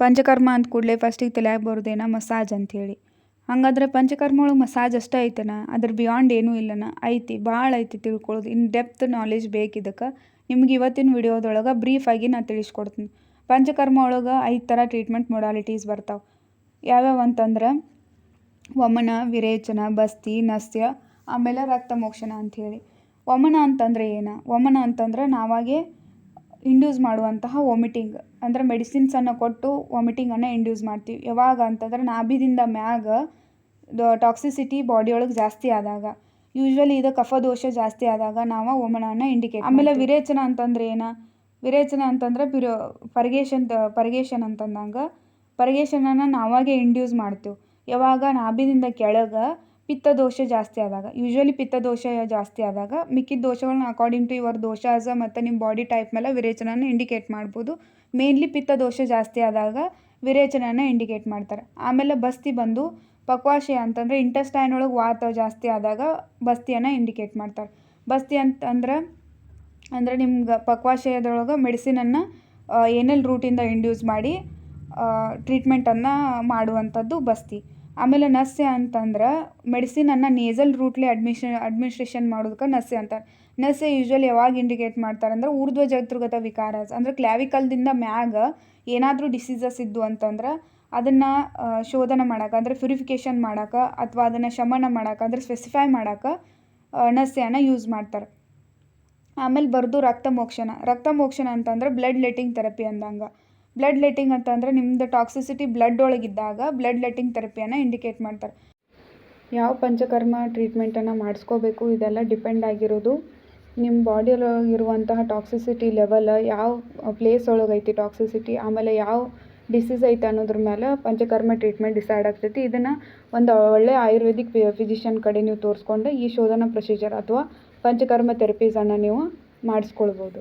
ಪಂಚಕರ್ಮ ಅಂದ ಕೂಡಲೇ ಫಸ್ಟಿಗೆ ತಲೆಯಾಗ ಬರೋದೇನ ಮಸಾಜ್ ಅಂಥೇಳಿ. ಹಂಗಾದ್ರೆ ಪಂಚಕರ್ಮ ಒಳಗೆ ಮಸಾಜ್ ಅಷ್ಟೇ ಐತನ? ಅದ್ರ ಬಿಯಾಂಡ್ ಏನೂ ಇಲ್ಲನ? ಐತಿ, ಭಾಳ ಐತಿ ತಿಳ್ಕೊಳ್ಳೋದು ಇನ್ ಡೆಪ್ತ್ ನಾಲೆಜ್ ಬೇಕಿದಕ್ಕೆ ನಿಮ್ಗೆ ಇವತ್ತಿನ ವಿಡಿಯೋದೊಳಗೆ ಬ್ರೀಫಾಗಿ ನಾನು ತಿಳಿಸ್ಕೊಡ್ತೀನಿ. ಪಂಚಕರ್ಮ ಒಳಗೆ ಐದು ಥರ ಟ್ರೀಟ್ಮೆಂಟ್ ಮೊಡಾಲಿಟೀಸ್ ಬರ್ತಾವೆ. ಯಾವ್ಯಾವ ಅಂತಂದ್ರೆ ವಮನ, ವಿರೇಚನ, ಬಸ್ತಿ, ನಸ್ಯ, ಆಮೇಲೆ ರಕ್ತ ಮೋಕ್ಷಣ ಅಂಥೇಳಿ. ವಮನ ಅಂತಂದರೆ ಏನು? ವಮನ ಅಂತಂದ್ರೆ ನಾವಾಗೇ ಇಂಡ್ಯೂಸ್ ಮಾಡುವಂತಹ ವಾಮಿಟಿಂಗ್ ಅಂದರೆ ಮೆಡಿಸಿನ್ಸನ್ನು ಕೊಟ್ಟು ವಾಮಿಟಿಂಗನ್ನು ಇಂಡ್ಯೂಸ್ ಮಾಡ್ತೀವಿ. ಯಾವಾಗ ಅಂತಂದ್ರೆ ನಾಭಿದಿಂದ ಮ್ಯಾಗ ಟಾಕ್ಸಿಸಿಟಿ ಬಾಡಿಯೊಳಗೆ ಜಾಸ್ತಿ ಆದಾಗ. ಯೂಶ್ವಲಿ ಇದು ಕಫದೋಷ ಜಾಸ್ತಿ ಆದಾಗ ನಾವು ವಮನವನ್ನು ಇಂಡಿಕೇಟ್ ಆಮೇಲೆ ವಿರೇಚನ ಅಂತಂದ್ರೆ ಏನು? ವಿರೇಚನ ಅಂತಂದ್ರೆ ಪಿರೋ ಪರ್ಗೇಷನ್ ಪರ್ಗೇಷನ್ ಅಂತಂದಾಗ. ಪರ್ಗೇಷನನ್ನು ನಾವಾಗೇ ಇಂಡ್ಯೂಸ್ ಮಾಡ್ತೀವಿ. ಯಾವಾಗ ನಾಭಿದಿಂದ ಕೆಳಗೆ ಪಿತ್ತದೋಷ ಜಾಸ್ತಿ ಆದಾಗ ಯೂಶ್ವಲಿ ಪಿತ್ತದೋಷ ಜಾಸ್ತಿ ಆದಾಗ, ಮಿಕ್ಕಿದ ದೋಷಗಳನ್ನ ಅಕಾರ್ಡಿಂಗ್ ಟು ಯುವರ್ ದೋಷಾಸ ಮತ್ತು ನಿಮ್ಮ ಬಾಡಿ ಟೈಪ್ ಮೇಲೆ ವಿರೇಚನನ ಇಂಡಿಕೇಟ್ ಮಾಡ್ಬೋದು. ಮೇನ್ಲಿ ಪಿತ್ತದೋಷ ಜಾಸ್ತಿ ಆದಾಗ ವಿರೇಚನನ ಇಂಡಿಕೇಟ್ ಮಾಡ್ತಾರೆ. ಆಮೇಲೆ ಬಸ್ತಿ ಬಂದು ಪಕ್ವಾಶಯ ಅಂತಂದರೆ ಇಂಟೆಸ್ಟೈನ್ ಒಳಗೆ ವಾತ ಜಾಸ್ತಿ ಆದಾಗ ಬಸ್ತಿಯನ್ನು ಇಂಡಿಕೇಟ್ ಮಾಡ್ತಾರೆ. ಬಸ್ತಿ ಅಂತಂದ್ರೆ ಅಂದರೆ ನಿಮ್ಗೆ ಪಕ್ವಾಶಯದೊಳಗೆ ಮೆಡಿಸಿನನ್ನು ಏನೆಲ್ ರೂಟಿಂದ ಇಂಡ್ಯೂಸ್ ಮಾಡಿ ಟ್ರೀಟ್ಮೆಂಟನ್ನು ಮಾಡುವಂಥದ್ದು ಬಸ್ತಿ. ಆಮೇಲೆ ನಸ್ಯ ಅಂತಂದ್ರೆ ಮೆಡಿಸಿನನ್ನು ನೇಸಲ್ ರೂಟ್ಲಿ ಅಡ್ಮಿಷನ್ ಅಡ್ಮಿನಿಸ್ಟ್ರೇಷನ್ ಮಾಡೋದಕ್ಕೆ ನಸ್ಯ ಅಂತಾರೆ ನಸ್ಯ ಯೂಶ್ವಲಿ ಯಾವಾಗ ಇಂಡಿಕೇಟ್ ಮಾಡ್ತಾರೆ ಅಂದ್ರೆ ಊರ್ಧ್ವ ಜತೃಗತ ವಿಕಾರಸ್ ಅಂದರೆ ಕ್ಲಾವಿಕಲ್ದಿಂದ ಮ್ಯಾಗ ಏನಾದರೂ ಡಿಸೀಸಸ್ ಇದ್ದು ಅಂತಂದ್ರೆ ಅದನ್ನು ಶೋಧನೆ ಮಾಡಕ್ಕೆ ಅಂದರೆ ಪ್ಯೂರಿಫಿಕೇಷನ್ ಮಾಡಕ್ಕೆ ಅಥವಾ ಅದನ್ನು ಶಮನ ಮಾಡಕ್ಕೆ ಅಂದರೆ ಸ್ಪೆಸಿಫೈ ಮಾಡಕ್ಕೆ ನಸ್ಯನ ಯೂಸ್ ಮಾಡ್ತಾರೆ. ಆಮೇಲೆ ಬರೆದು ರಕ್ತ ಮೋಕ್ಷಣ ರಕ್ತ ಮೋಕ್ಷಣ ಅಂತಂದ್ರೆ ಬ್ಲಡ್ ಲೆಟ್ಟಿಂಗ್ ಥೆರಪಿ ಅಂದಂಗೆ. ಬ್ಲಡ್ ಲೆಟಿಂಗ್ ಅಂತಂದ್ರೆ ನಿಮ್ಮದು ಟಾಕ್ಸಿಸಿಟಿ ಬ್ಲಡ್ ಒಳಗಿದ್ದಾಗ ಬ್ಲಡ್ ಲೆಟ್ಟಿಂಗ್ ಥೆರಪಿಯನ್ನು ಇಂಡಿಕೇಟ್ ಮಾಡ್ತಾರೆ. ಯಾವ ಪಂಚಕರ್ಮ ಟ್ರೀಟ್ಮೆಂಟನ್ನು ಮಾಡಿಸ್ಕೋಬೇಕು ಇದೆಲ್ಲ ಡಿಪೆಂಡ್ ಆಗಿರೋದು ನಿಮ್ಮ ಬಾಡಿಯಲ್ಲಿರುವಂತಹ ಟಾಕ್ಸಿಸಿಟಿ ಲೆವೆಲ್ ಯಾವ ಪ್ಲೇಸ್ ಒಳಗೈತಿ ಟಾಕ್ಸಿಸಿಟಿ ಆಮೇಲೆ ಯಾವ ಡಿಸೀಸ್ ಐತೆ ಅನ್ನೋದ್ರ ಮೇಲೆ ಪಂಚಕರ್ಮ ಟ್ರೀಟ್ಮೆಂಟ್ ಡಿಸೈಡ್ ಆಗ್ತೈತಿ. ಇದನ್ನು ಒಂದು ಒಳ್ಳೆ ಆಯುರ್ವೇದಿಕ್ ಫಿಸಿಷಿಯನ್ ಕಡೆ ನೀವು ತೋರಿಸ್ಕೊಂಡು ಈ ಶೋಧನಾ ಪ್ರೊಸೀಜರ್ ಅಥವಾ ಪಂಚಕರ್ಮ ಥೆರಪೀಸನ್ನು ನೀವು ಮಾಡಿಸ್ಕೊಳ್ಬೋದು.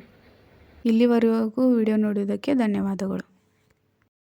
ಇಲ್ಲಿವರೆಗೂ ವಿಡಿಯೋ ನೋಡಿದ್ದಕ್ಕೆ ಧನ್ಯವಾದಗಳು.